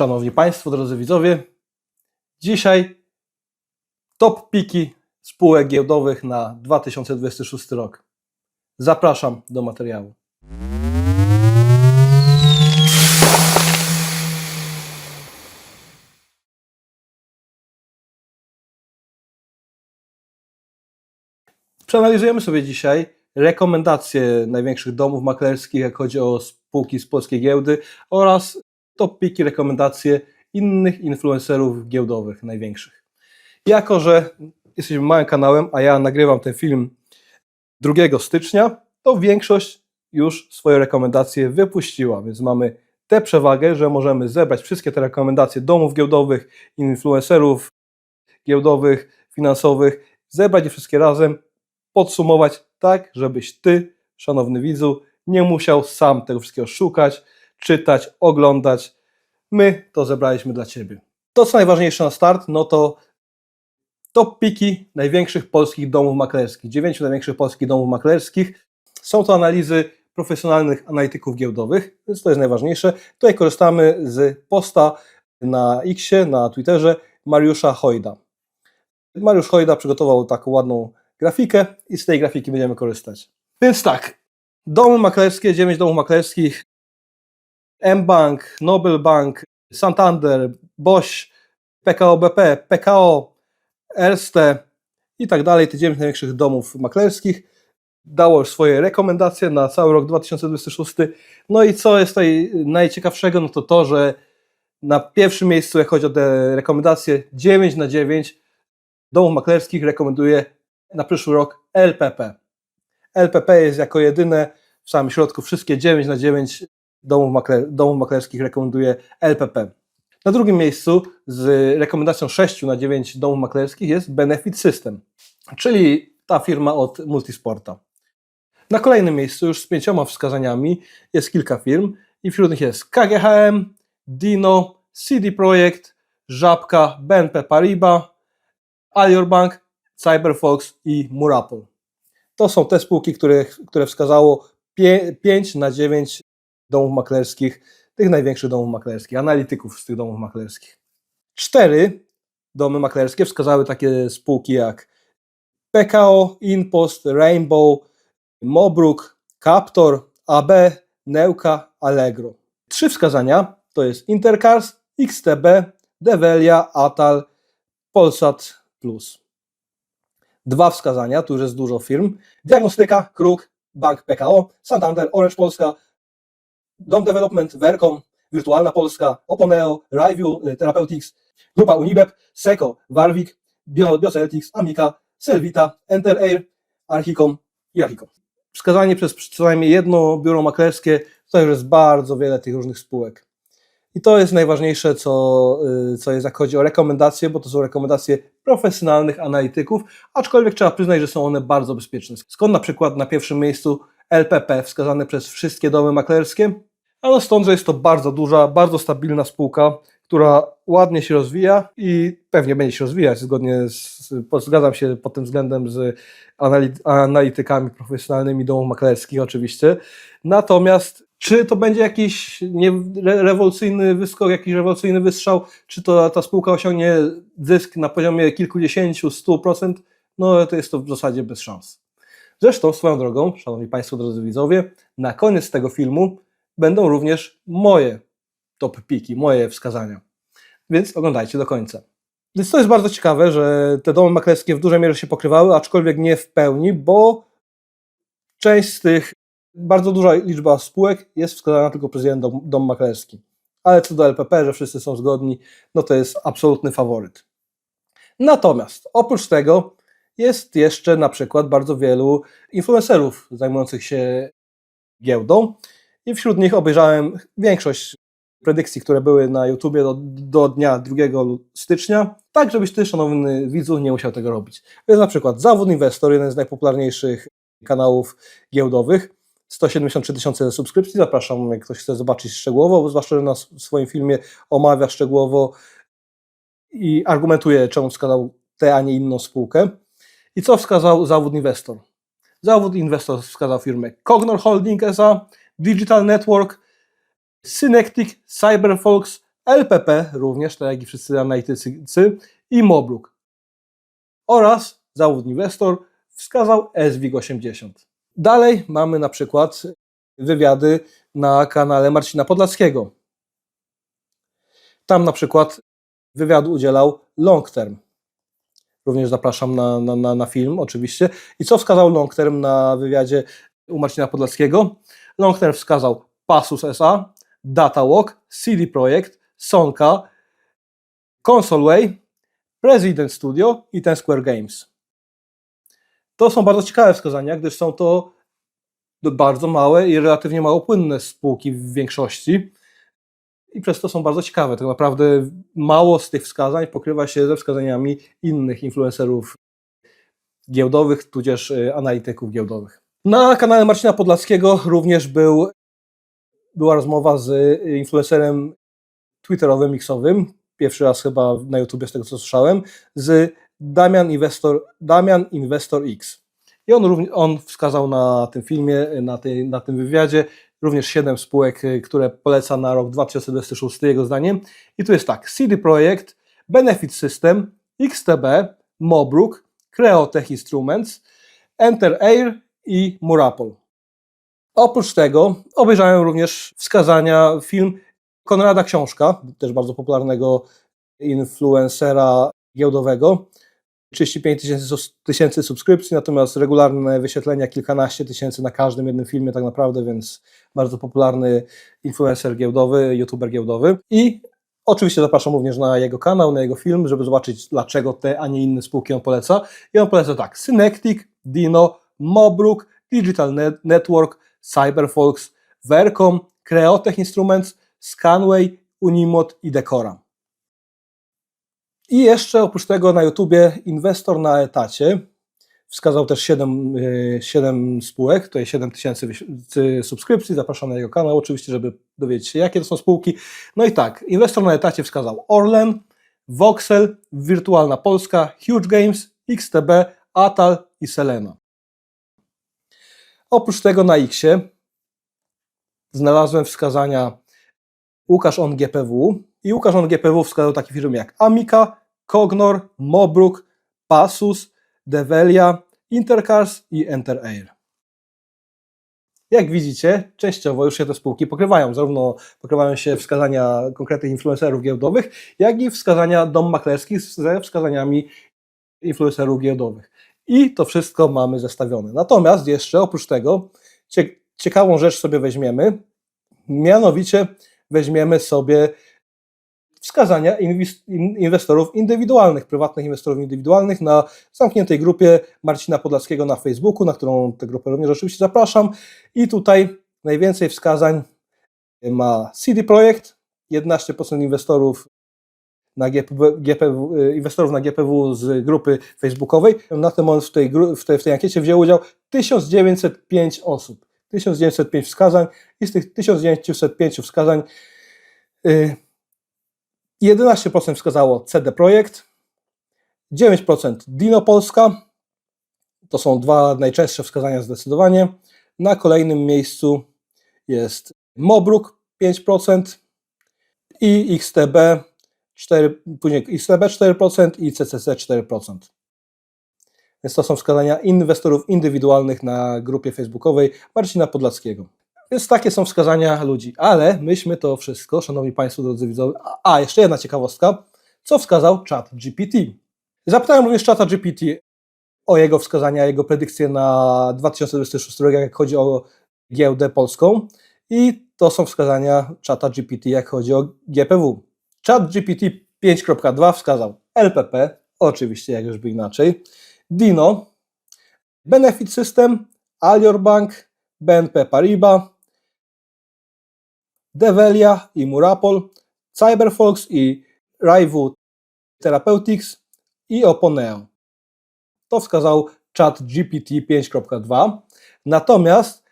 Szanowni Państwo, drodzy widzowie, dzisiaj top piki spółek giełdowych na 2026 rok. Zapraszam do materiału. Przeanalizujemy sobie dzisiaj rekomendacje największych domów maklerskich, jak chodzi o spółki z polskiej giełdy oraz top piki rekomendacje innych influencerów giełdowych największych. Jako, że jesteśmy małym kanałem, a ja nagrywam ten film 2 stycznia, to większość już swoje rekomendacje wypuściła, więc mamy tę przewagę, że możemy zebrać wszystkie te rekomendacje domów giełdowych, influencerów giełdowych, finansowych, zebrać je wszystkie razem, podsumować tak, żebyś ty, szanowny widzu, nie musiał sam tego wszystkiego szukać, czytać, oglądać. My to zebraliśmy dla ciebie. To, co najważniejsze na start, no to top piki największych polskich domów maklerskich, dziewięciu największych polskich domów maklerskich. Są to analizy profesjonalnych analityków giełdowych, więc to jest najważniejsze. Tutaj korzystamy z posta na Xie, na Twitterze Mariusza Hojda. Mariusz Hojda przygotował taką ładną grafikę i z tej grafiki będziemy korzystać. Więc tak, domy maklerskie, 9 domów maklerskich, mBank, Nobel Bank, Santander, Bosch, PKO BP, PKO, Erste i tak dalej, te 9 największych domów maklerskich dało już swoje rekomendacje na cały rok 2026. No i co jest tutaj najciekawszego, no to to, że na pierwszym miejscu, jak chodzi o te rekomendacje, 9 na 9 domów maklerskich rekomenduje na przyszły rok LPP. LPP jest jako jedyne w samym środku, wszystkie 9 na 9 domów, makler, domów maklerskich rekomenduje LPP. Na drugim miejscu z rekomendacją 6 na 9 domów maklerskich jest Benefit System, czyli ta firma od Multisporta. Na kolejnym miejscu już z pięcioma wskazaniami jest kilka firm i wśród nich jest KGHM, Dino, CD Projekt, Żabka, BNP Paribas, Alior Bank, Cyberfox i Murapol. To są te spółki, które, które wskazało 5 na 9 domów maklerskich, tych największych domów maklerskich, analityków z tych domów maklerskich. Cztery domy maklerskie wskazały takie spółki jak PKO, Inpost, Rainbow, Mobruk, Captor, AB, Neuka, Allegro. Trzy wskazania to jest Intercars, XTB, Develia, Atal, Polsat Plus. Dwa wskazania, tu już jest dużo firm. Diagnostyka, Kruk, Bank PKO, Santander, Orange Polska, Dom Development, Vercom, Wirtualna Polska, Oponeo, Review Therapeutics, Grupa Unibep, Seco, Warwick, Bio, Bioceltics, Amica, Selvita, Enter Air, Archicom i Archicom. Wskazanie przez co najmniej jedno biuro maklerskie, to już jest bardzo wiele tych różnych spółek. I to jest najważniejsze, co, co jest, jak chodzi o rekomendacje, bo to są rekomendacje profesjonalnych analityków, aczkolwiek trzeba przyznać, że są one bardzo bezpieczne. Skąd na przykład na pierwszym miejscu LPP, wskazane przez wszystkie domy maklerskie? Ale stąd, że jest to bardzo duża, bardzo stabilna spółka, która ładnie się rozwija i pewnie będzie się rozwijać zgodnie z, zgadzam się pod tym względem z analitykami profesjonalnymi domów maklerskich oczywiście. Natomiast czy to będzie jakiś nie, rewolucyjny wyskok, jakiś rewolucyjny wystrzał, czy to ta spółka osiągnie zysk na poziomie kilkudziesięciu, stu procent, no to jest to w zasadzie bez szans. Zresztą swoją drogą, szanowni państwo, drodzy widzowie, na koniec tego filmu będą również moje top piki, moje wskazania. Więc oglądajcie do końca. Więc to jest bardzo ciekawe, że te domy maklerskie w dużej mierze się pokrywały, aczkolwiek nie w pełni, bo część z tych, bardzo duża liczba spółek jest wskazana tylko przez jeden dom, dom maklerski. Ale co do LPP, że wszyscy są zgodni, no to jest absolutny faworyt. Natomiast oprócz tego jest jeszcze na przykład bardzo wielu influencerów zajmujących się giełdą i wśród nich obejrzałem większość predykcji, które były na YouTubie do, do dnia 2 stycznia, tak żebyś ty, szanowny widzu, nie musiał tego robić. Więc na przykład Zawód Inwestor, jeden z najpopularniejszych kanałów giełdowych, 173 tysiące subskrypcji, zapraszam, jak ktoś chce zobaczyć szczegółowo, zwłaszcza, że na swoim filmie omawia szczegółowo i argumentuje, czemu wskazał tę, a nie inną spółkę. I co wskazał Zawód Inwestor? Zawód Inwestor wskazał firmę Cognor Holding SA, Digital Network, Synectic, Cyberfox, LPP również, tak jak i wszyscy analitycy, i Mobruk. Oraz zawód inwestor wskazał SWIG80. Dalej mamy na przykład wywiady na kanale Marcina Podlackiego. Tam na przykład wywiadu udzielał Long Term. Również zapraszam na, na, na, na film, oczywiście. I co wskazał Long Term na wywiadzie u Marcina Podlackiego? Long Term wskazał Pasus SA, DataWalk, CD Projekt, Sonka, Consoleway, President Studio i Ten Square Games. To są bardzo ciekawe wskazania, gdyż są to bardzo małe i relatywnie mało płynne spółki w większości i przez to są bardzo ciekawe. Tak naprawdę mało z tych wskazań pokrywa się ze wskazaniami innych influencerów giełdowych, tudzież y, analityków giełdowych. Na kanale Marcina Podlackiego również był, była rozmowa z y, influencerem twitterowym, mixowym, pierwszy raz chyba na YouTube z tego co słyszałem, z Damian Inwestor, Damian Inwestor X. I on, on wskazał na tym filmie, na, tej, na tym wywiadzie również 7 spółek, y, które poleca na rok 2026 jego zdaniem. I tu jest tak, CD Projekt, Benefit System, XTB, Mobruk, Creotech Instruments, Enter Air i Murapol. Oprócz tego obejrzałem również wskazania film Konrada Książka, też bardzo popularnego influencera giełdowego, 35 tysięcy subskrypcji, natomiast regularne wyświetlenia kilkanaście tysięcy na każdym jednym filmie tak naprawdę, więc bardzo popularny influencer giełdowy, youtuber giełdowy. I oczywiście zapraszam również na jego kanał, na jego film, żeby zobaczyć dlaczego te, a nie inne spółki on poleca. I on poleca tak, Synectic, Dino, Mobruk, Digital Network, Cyberfolks, Vercom, Creotech Instruments, Scanway, Unimod i Decora. I jeszcze oprócz tego na YouTubie inwestor na etacie wskazał też 7, 7 e, spółek, tutaj 7 tysięcy subskrypcji, zapraszam na jego kanał oczywiście, żeby dowiedzieć się jakie to są spółki. No i tak, inwestor na etacie wskazał Orlen, Voxel, Wirtualna Polska, Huge Games, XTB, Atal i Selena. Oprócz tego na Xie znalazłem wskazania Łukasz on GPW i Łukasz on GPW wskazał takie firmy jak Amica, Cognor, Mobruk, Passus, Develia, Intercars i Enter Air. Jak widzicie, częściowo już się te spółki pokrywają. Zarówno pokrywają się wskazania konkretnych influencerów giełdowych, jak i wskazania dom maklerskich ze wskazaniami influencerów giełdowych. I to wszystko mamy zestawione. Natomiast jeszcze oprócz tego ciekawą rzecz sobie weźmiemy, mianowicie weźmiemy sobie wskazania inwestorów indywidualnych, prywatnych inwestorów indywidualnych na zamkniętej grupie Marcina Podlaskiego na Facebooku, na którą tę grupę również oczywiście zapraszam. I tutaj najwięcej wskazań ma CD Projekt, 11% inwestorów na GPW, GPW, inwestorów na GPW z grupy facebookowej. Na ten moment w tej, w tej, w tej ankiecie wzięło udział 1905 osób. 1905 wskazań i z tych 1905 wskazań yy, 11% wskazało CD Projekt, 9% Dino Polska, to są dwa najczęstsze wskazania zdecydowanie. Na kolejnym miejscu jest Mobruk 5% i XTB 4, później XTB 4% i CCC 4%. Więc to są wskazania inwestorów indywidualnych na grupie facebookowej Marcina Podlackiego. Więc takie są wskazania ludzi. Ale myśmy to wszystko, szanowni Państwo, drodzy widzowie. A, jeszcze jedna ciekawostka. Co wskazał chat GPT? Zapytałem również czata GPT o jego wskazania, jego predykcje na 2026 rok, jak chodzi o giełdę polską. I to są wskazania czata GPT, jak chodzi o GPW. Chat GPT 5.2 wskazał LPP, oczywiście, jak już by inaczej, Dino, Benefit System, Alior Bank, BNP Paribas, Develia i Murapol, Cyberfox i Raivu Therapeutics i Oponeo. To wskazał chat GPT 5.2. Natomiast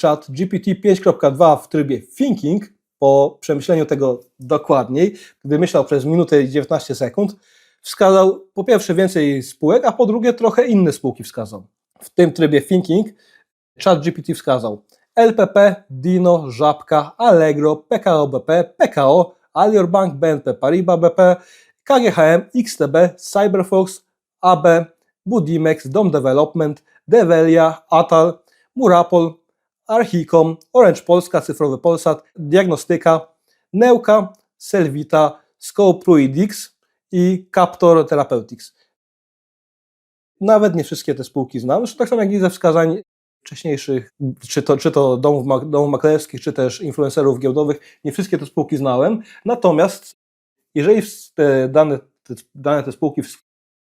chat GPT 5.2 w trybie thinking, po przemyśleniu tego dokładniej, gdy myślał przez minutę i 19 sekund, wskazał po pierwsze więcej spółek, a po drugie trochę inne spółki wskazał. W tym trybie thinking chat GPT wskazał LPP, Dino, Żabka, Allegro, PKO BP, PKO, Alior Bank, BNP Paribas BP, KGHM, XTB, Cyberfox, AB, Budimex, Dom Development, Develia, Atal, Murapol, Archicom, Orange Polska, Cyfrowy Polsat, Diagnostyka, Neuka, Selvita, Scope Fluidix i Captor Therapeutics. Nawet nie wszystkie te spółki znam, tak samo jak i ze wskazań wcześniejszych, czy to, czy to domów, domów maklerskich, czy też influencerów giełdowych, nie wszystkie te spółki znałem. Natomiast jeżeli te dane, te, dane te spółki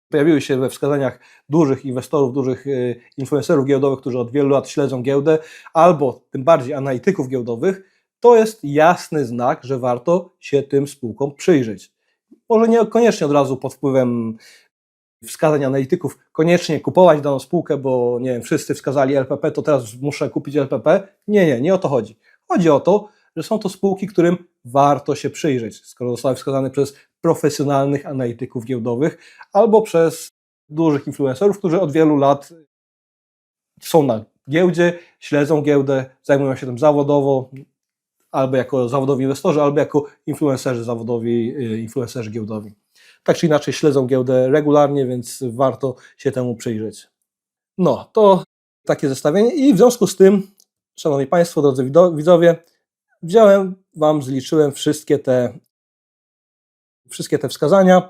pojawiły się we wskazaniach dużych inwestorów, dużych e, influencerów giełdowych, którzy od wielu lat śledzą giełdę, albo tym bardziej analityków giełdowych, to jest jasny znak, że warto się tym spółkom przyjrzeć. Może niekoniecznie od razu pod wpływem wskazań analityków koniecznie kupować daną spółkę, bo nie wiem, wszyscy wskazali LPP, to teraz muszę kupić LPP. Nie, nie, nie o to chodzi. Chodzi o to, że są to spółki, którym warto się przyjrzeć, skoro zostały wskazane przez profesjonalnych analityków giełdowych albo przez dużych influencerów, którzy od wielu lat są na giełdzie, śledzą giełdę, zajmują się tym zawodowo, albo jako zawodowi inwestorzy, albo jako influencerzy zawodowi, y, influencerzy giełdowi. Tak czy inaczej śledzą giełdę regularnie, więc warto się temu przyjrzeć. No, to takie zestawienie i w związku z tym, Szanowni Państwo, drodzy widzowie, wziąłem Wam, zliczyłem wszystkie te, wszystkie te wskazania,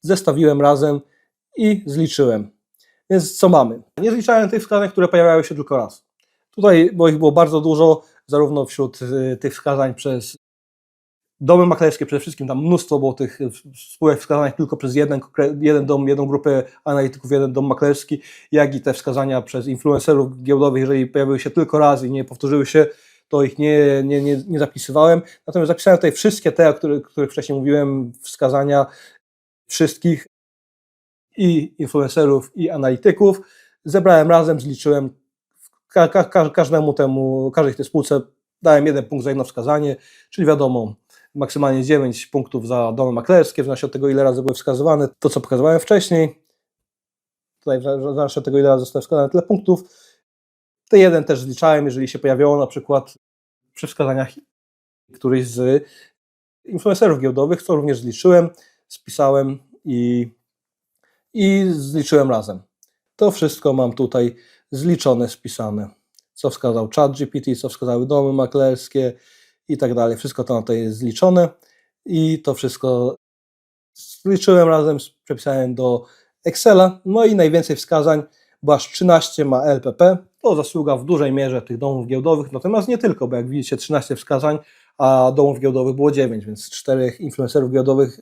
zestawiłem razem i zliczyłem. Więc co mamy? Nie zliczałem tych wskazań, które pojawiały się tylko raz. Tutaj, bo ich było bardzo dużo, zarówno wśród y, tych wskazań przez domy maklerskie, przede wszystkim tam mnóstwo było tych y, spółek wskazanych tylko przez jeden, jeden dom, jedną grupę analityków, jeden dom maklerski, jak i te wskazania przez influencerów giełdowych, jeżeli pojawiły się tylko raz i nie powtórzyły się, to ich nie, nie, nie, nie zapisywałem. Natomiast zapisałem tutaj wszystkie te, o których, których wcześniej mówiłem, wskazania wszystkich i influencerów, i analityków. Zebrałem razem, zliczyłem ka, ka, ka, każdemu temu, każdej tej spółce dałem jeden punkt za jedno wskazanie, czyli wiadomo, maksymalnie 9 punktów za domy maklerskie, w zależności od tego, ile razy były wskazywane, to co pokazywałem wcześniej. Tutaj w zależności od tego, ile razy zostało wskazane tyle punktów. Te jeden też zliczałem, jeżeli się pojawiało na przykład przy wskazaniach któryś z influencerów giełdowych, co również zliczyłem, spisałem i, i zliczyłem razem. To wszystko mam tutaj zliczone, spisane. Co wskazał ChatGPT, co wskazały domy maklerskie i tak dalej. Wszystko to tutaj jest zliczone i to wszystko zliczyłem razem, przepisałem do Excela. No i najwięcej wskazań, bo aż 13 ma LPP. To zasługa w dużej mierze tych domów giełdowych, natomiast nie tylko, bo jak widzicie 13 wskazań, a domów giełdowych było 9, więc czterech influencerów giełdowych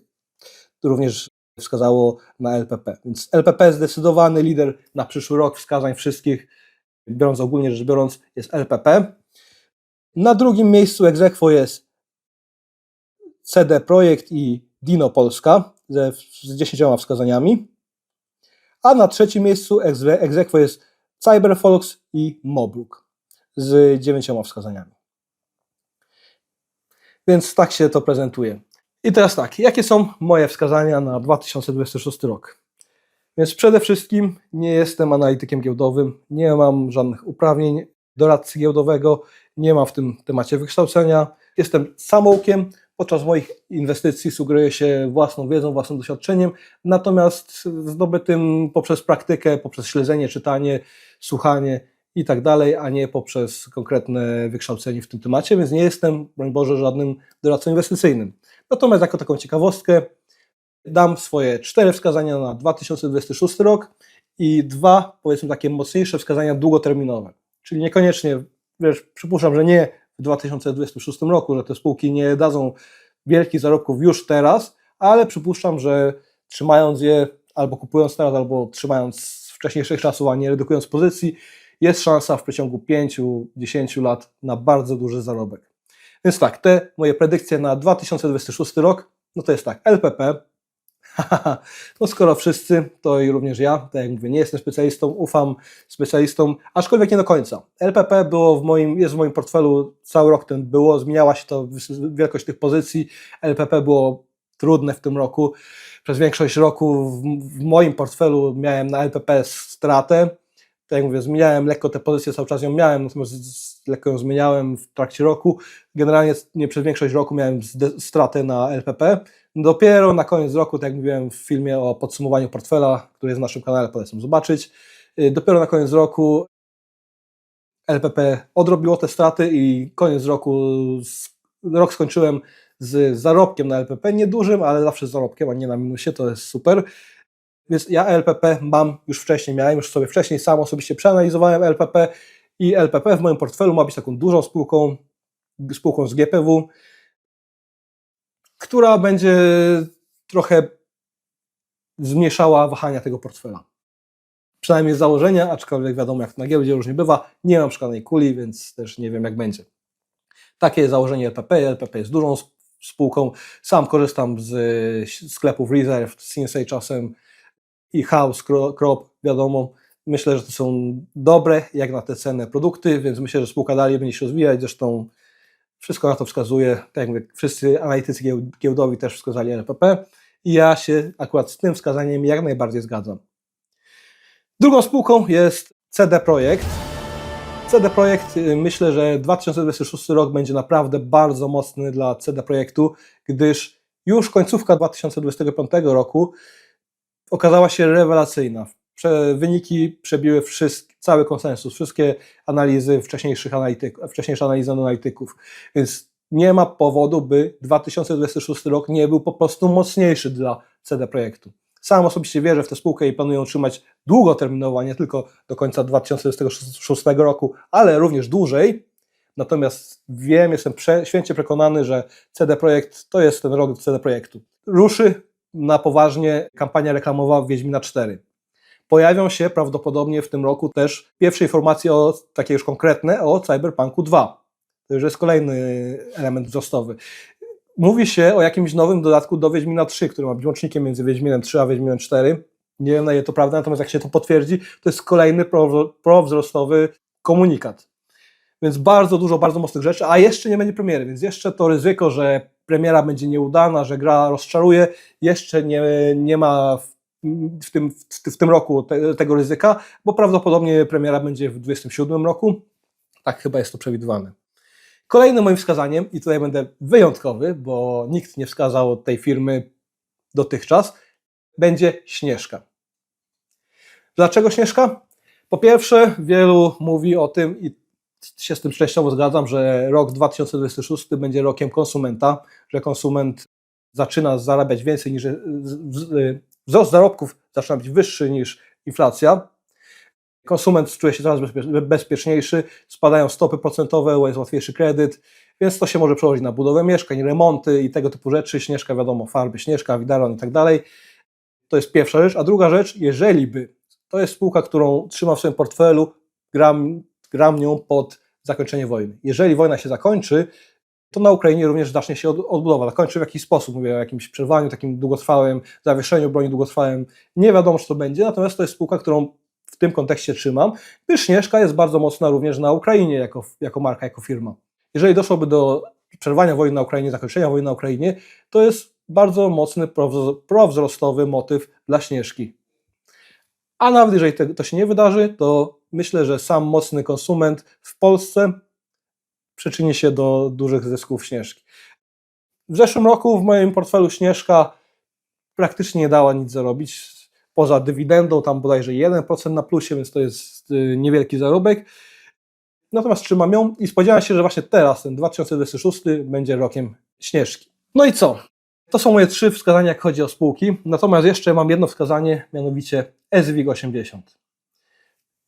również wskazało na LPP. Więc LPP zdecydowany lider na przyszły rok wskazań wszystkich, biorąc ogólnie rzecz biorąc, jest LPP. Na drugim miejscu egzekwo jest CD Projekt i Dino Polska ze, z 10 wskazaniami. A na trzecim miejscu egze- egzekwo jest Cyberfox i Mobluk z 9 wskazaniami. Więc tak się to prezentuje. I teraz tak, jakie są moje wskazania na 2026 rok? Więc przede wszystkim nie jestem analitykiem giełdowym, nie mam żadnych uprawnień doradcy giełdowego, nie mam w tym temacie wykształcenia. Jestem samoukiem, podczas moich inwestycji sugeruję się własną wiedzą, własnym doświadczeniem, natomiast zdobytym poprzez praktykę, poprzez śledzenie, czytanie, słuchanie i tak dalej, a nie poprzez konkretne wykształcenie w tym temacie, więc nie jestem, broń Boże, żadnym doradcą inwestycyjnym. Natomiast jako taką ciekawostkę dam swoje cztery wskazania na 2026 rok i dwa, powiedzmy, takie mocniejsze wskazania długoterminowe. Czyli niekoniecznie, wiesz, przypuszczam, że nie w 2026 roku, że te spółki nie dadzą wielkich zarobków już teraz, ale przypuszczam, że trzymając je albo kupując teraz, albo trzymając z wcześniejszych czasów, a nie redukując pozycji, jest szansa w przeciągu 5-10 lat na bardzo duży zarobek. Więc tak, te moje predykcje na 2026 rok, no to jest tak, LPP, no skoro wszyscy, to i również ja, tak jak mówię, nie jestem specjalistą, ufam specjalistom, aczkolwiek nie do końca. LPP było w moim, jest w moim portfelu, cały rok ten było, zmieniała się to wielkość tych pozycji, LPP było trudne w tym roku, przez większość roku w, w moim portfelu miałem na LPP stratę, tak jak mówię, zmieniałem lekko te pozycje, cały czas ją miałem, natomiast lekko ją zmieniałem w trakcie roku. Generalnie nie przez większość roku miałem stratę na LPP. Dopiero na koniec roku, tak jak mówiłem w filmie o podsumowaniu portfela, który jest na naszym kanale, polecam zobaczyć. Y, Dopiero na koniec roku LPP odrobiło te straty i koniec roku, rok skończyłem z zarobkiem na LPP, niedużym, ale zawsze z zarobkiem, a nie na minusie, to jest super. Więc ja LPP mam już wcześniej, miałem już sobie wcześniej sam osobiście przeanalizowałem LPP i LPP w moim portfelu ma być taką dużą spółką, spółką z GPW, która będzie trochę zmniejszała wahania tego portfela. Przynajmniej z założenia, aczkolwiek wiadomo, jak na giełdzie różnie bywa, nie mam szklanej kuli, więc też nie wiem, jak będzie. Takie jest założenie LPP. LPP jest dużą sp- spółką. Sam korzystam z sklepów Reserve, CNSA czasem i House, Cro- Crop, wiadomo. Myślę, że to są dobre, jak na te cenne produkty, więc myślę, że spółka dalej będzie się rozwijać. Zresztą wszystko na to wskazuje. Tak jak mówię, wszyscy analitycy gieł- giełdowi też wskazali LPP i ja się akurat z tym wskazaniem jak najbardziej zgadzam. Drugą spółką jest CD Projekt. CD Projekt, y, myślę, że 2026 rok będzie naprawdę bardzo mocny dla CD Projektu, gdyż już końcówka 2025 roku okazała się rewelacyjna. Prze, wyniki przebiły cały konsensus, wszystkie analizy wcześniejszych analityków, wcześniejsze analizy analityków, więc nie ma powodu, by 2026 rok nie był po prostu mocniejszy dla CD Projektu. Sam osobiście wierzę w tę spółkę i planuję ją trzymać długoterminowo, nie tylko do końca 2026 roku, ale również dłużej. Natomiast wiem, jestem prze, święcie przekonany, że CD Projekt to jest ten rok CD Projektu. Ruszy na poważnie kampania reklamowa Wiedźmina 4. Pojawią się prawdopodobnie w tym roku też pierwsze informacje o, takie już konkretne o Cyberpunku 2. To już jest kolejny element wzrostowy. Mówi się o jakimś nowym dodatku do Wiedźmina 3, który ma być łącznikiem między Wiedźminem 3 a Wiedźminem 4. Nie wiem na ile to prawda, natomiast jak się to potwierdzi, to jest kolejny pro- prowzrostowy komunikat. Więc bardzo dużo, bardzo mocnych rzeczy, a jeszcze nie będzie premiery, więc jeszcze to ryzyko, że premiera będzie nieudana, że gra rozczaruje, jeszcze nie, nie ma w, tym, w tym roku te, tego ryzyka, bo prawdopodobnie premiera będzie w 2027 roku. Tak chyba jest to przewidywane. Kolejnym moim wskazaniem, i tutaj będę wyjątkowy, bo nikt nie wskazał tej firmy dotychczas, będzie Śnieżka. Dlaczego Śnieżka? Po pierwsze, wielu mówi o tym i się z tym częściowo zgadzam, że rok 2026 będzie rokiem konsumenta, że konsument zaczyna zarabiać więcej niż wzrost zarobków zaczyna być wyższy niż inflacja. Konsument czuje się coraz bezpieczniejszy, spadają stopy procentowe, jest łatwiejszy kredyt, więc to się może przełożyć na budowę mieszkań, remonty i tego typu rzeczy. Śnieżka, wiadomo, farby Śnieżka, Widaron i tak dalej. To jest pierwsza rzecz. A druga rzecz, jeżeli by, to jest spółka, którą trzymam w swoim portfelu, gram, gram nią pod zakończenie wojny. Jeżeli wojna się zakończy, to na Ukrainie również zacznie się odbudowa. Zakończy w jakiś sposób, mówię o jakimś przerwaniu takim długotrwałym, zawieszeniu broni długotrwałym. Nie wiadomo, czy to będzie, natomiast to jest spółka, którą w tym kontekście trzymam, Śnieżka jest bardzo mocna również na Ukrainie jako, jako marka, jako firma. Jeżeli doszłoby do przerwania wojny na Ukrainie, zakończenia wojny na Ukrainie, to jest bardzo mocny prowzrostowy motyw dla Śnieżki. A nawet jeżeli to się nie wydarzy, to myślę, że sam mocny konsument w Polsce przyczyni się do dużych zysków Śnieżki. W zeszłym roku w moim portfelu Śnieżka praktycznie nie dała nic zarobić, poza dywidendą, tam bodajże 1% na plusie, więc to jest niewielki zarobek. Natomiast trzymam ją i spodziewam się, że właśnie teraz, ten 2026, będzie rokiem Śnieżki. No i co? To są moje trzy wskazania, jak chodzi o spółki. Natomiast jeszcze mam jedno wskazanie, mianowicie SWIG 80.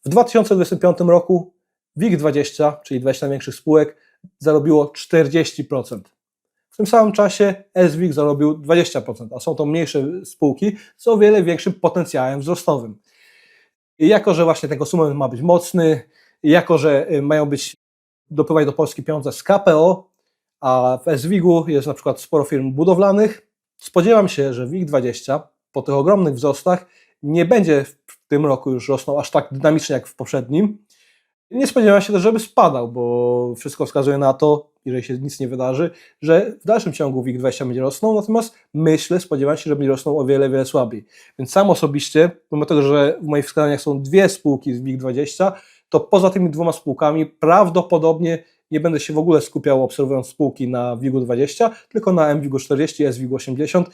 W 2025 roku WIG20, czyli 20 największych spółek, zarobiło 40%. W tym samym czasie SWIG zarobił 20%, a są to mniejsze spółki z o wiele większym potencjałem wzrostowym. I jako, że właśnie ten konsument ma być mocny, jako, że mają być dopływać do Polski pieniądze z KPO, a w SWIG-u jest na przykład sporo firm budowlanych, spodziewam się, że WIG20 po tych ogromnych wzrostach nie będzie w tym roku już rosnął aż tak dynamicznie jak w poprzednim. Nie spodziewam się też, żeby spadał, bo wszystko wskazuje na to, jeżeli się nic nie wydarzy, że w dalszym ciągu WIG20 będzie rosnął, natomiast myślę, spodziewam się, że będzie rosnął o wiele, wiele słabiej. Więc sam osobiście, pomimo tego, że w moich wskazaniach są dwie spółki z WIG20, to poza tymi dwoma spółkami prawdopodobnie nie będę się w ogóle skupiał obserwując spółki na WIG-20, tylko na MWIG-40, SWIG-80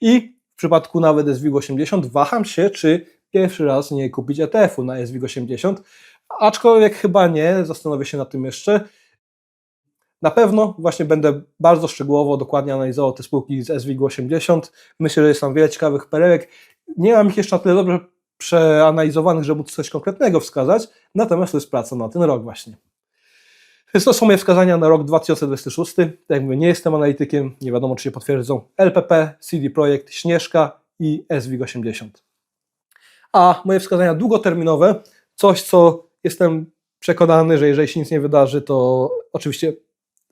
i w przypadku nawet SWIG-80 waham się, czy pierwszy raz nie kupić ETF-u na SWIG-80, aczkolwiek chyba nie, zastanowię się nad tym jeszcze. Na pewno właśnie będę bardzo szczegółowo, dokładnie analizował te spółki z SWIG-80. Myślę, że jest tam wiele ciekawych perełek. Nie mam ich jeszcze na tyle dobrze przeanalizowanych, żeby coś konkretnego wskazać, natomiast to jest praca na ten rok właśnie. Więc to są moje wskazania na rok 2026. Tak jak mówię, nie jestem analitykiem, nie wiadomo czy się potwierdzą. LPP, CD Projekt, Śnieżka i SWIG-80. A moje wskazania długoterminowe, coś co jestem przekonany, że jeżeli się nic nie wydarzy, to oczywiście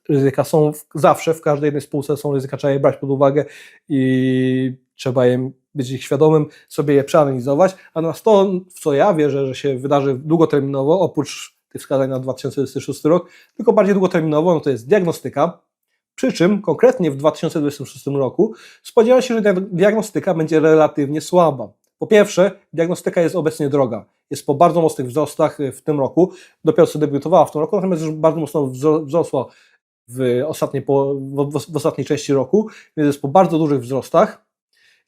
ryzyka są w, zawsze, w każdej jednej spółce są ryzyka, trzeba je brać pod uwagę i trzeba je być ich świadomym, sobie je przeanalizować. Natomiast to, w co ja wierzę, że się wydarzy długoterminowo, oprócz tych wskazań na 2026 rok, tylko bardziej długoterminowo, no to jest diagnostyka. Przy czym konkretnie w 2026 roku spodziewam się, że diag- diagnostyka będzie relatywnie słaba. Po pierwsze, diagnostyka jest obecnie droga. Jest po bardzo mocnych wzrostach w tym roku. Dopiero co debiutowała w tym roku, natomiast już bardzo mocno wzro- wzrosła w ostatniej, w ostatniej części roku, więc jest po bardzo dużych wzrostach,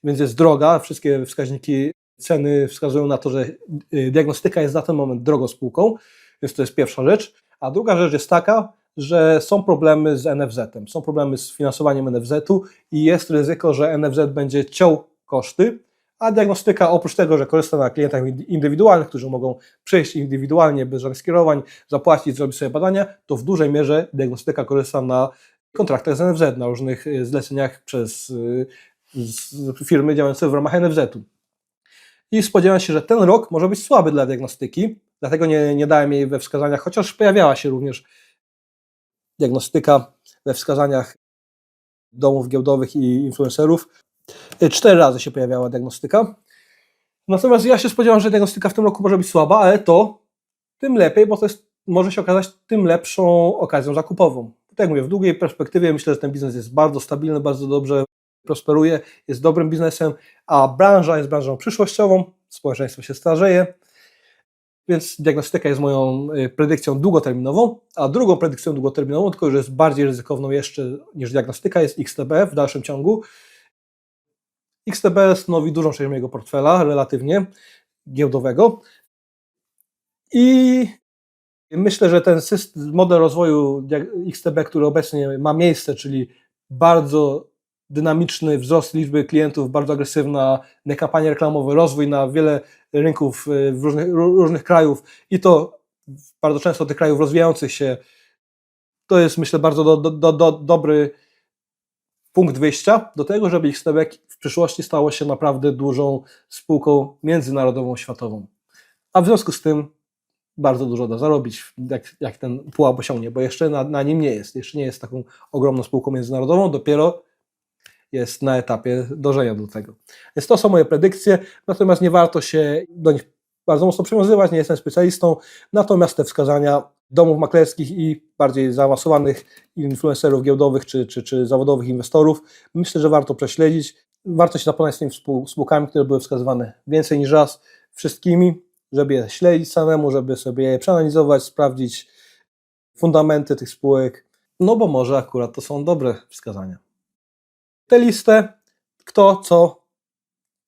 więc jest droga. Wszystkie wskaźniki ceny wskazują na to, że y, diagnostyka jest na ten moment drogą spółką, więc to jest pierwsza rzecz. A druga rzecz jest taka, że są problemy z NFZ-em, są problemy z finansowaniem NFZ-u i jest ryzyko, że NFZ będzie ciął koszty, a diagnostyka oprócz tego, że korzysta na klientach indywidualnych, którzy mogą przyjść indywidualnie bez żadnych skierowań, zapłacić, zrobić sobie badania, to w dużej mierze diagnostyka korzysta na kontraktach z NFZ, na różnych y, zleceniach przez y, firmy działające w ramach NFZ-u. I spodziewam się, że ten rok może być słaby dla diagnostyki, dlatego nie, nie dałem jej we wskazaniach, chociaż pojawiała się również diagnostyka we wskazaniach domów giełdowych i influencerów. Y, Cztery razy się pojawiała diagnostyka. Natomiast ja się spodziewam, że diagnostyka w tym roku może być słaba, ale to tym lepiej, bo to jest, może się okazać tym lepszą okazją zakupową. Tak jak mówię, w długiej perspektywie myślę, że ten biznes jest bardzo stabilny, bardzo dobrze prosperuje, jest dobrym biznesem, a branża jest branżą przyszłościową, społeczeństwo się starzeje, więc diagnostyka jest moją y, predykcją długoterminową, a drugą predykcją długoterminową, tylko że jest bardziej ryzykowną jeszcze niż diagnostyka, jest XTB w dalszym ciągu. XTB stanowi dużą część mojego portfela, relatywnie giełdowego. I myślę, że ten system, model rozwoju XTB, który obecnie ma miejsce, czyli bardzo dynamiczny wzrost liczby klientów, bardzo agresywna kampania reklamowa, rozwój na wiele rynków y, w różnych, ró- różnych krajów i to bardzo często tych krajów rozwijających się, to jest myślę bardzo do, do, do, dobry punkt wyjścia do tego, żeby XTB w przyszłości stało się naprawdę dużą spółką międzynarodową, światową. A w związku z tym bardzo dużo da zarobić, jak, jak ten pułap osiągnie, bo jeszcze na, na nim nie jest. Jeszcze nie jest taką ogromną spółką międzynarodową, dopiero jest na etapie dążenia do tego. Więc to są moje predykcje, natomiast nie warto się do nich bardzo mocno przywiązywać, nie jestem specjalistą, natomiast te wskazania domów maklerskich i bardziej zaawansowanych influencerów giełdowych czy, czy, czy zawodowych inwestorów, myślę, że warto prześledzić. Warto się zapoznać z tymi spółkami, które były wskazywane więcej niż raz, wszystkimi, żeby je śledzić samemu, żeby sobie je przeanalizować, sprawdzić fundamenty tych spółek, no bo może akurat to są dobre wskazania. Tę listę, kto, co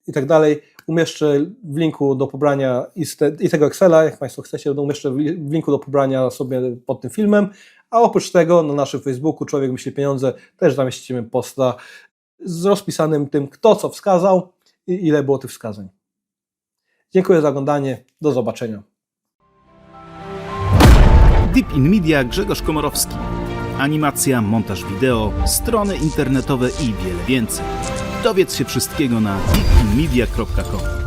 i tak dalej, umieszczę w linku do pobrania i, te, i tego Excela, jak Państwo chcecie, to umieszczę w linku do pobrania sobie pod tym filmem, a oprócz tego na naszym Facebooku Człowiek Myśli Pieniądze też zamieścimy posta z rozpisanym tym, kto co wskazał i ile było tych wskazań. Dziękuję za oglądanie, do zobaczenia. Deep in Media Grzegorz Komorowski. Animacja, montaż wideo, strony internetowe i wiele więcej. Dowiedz się wszystkiego na deepinmedia.com.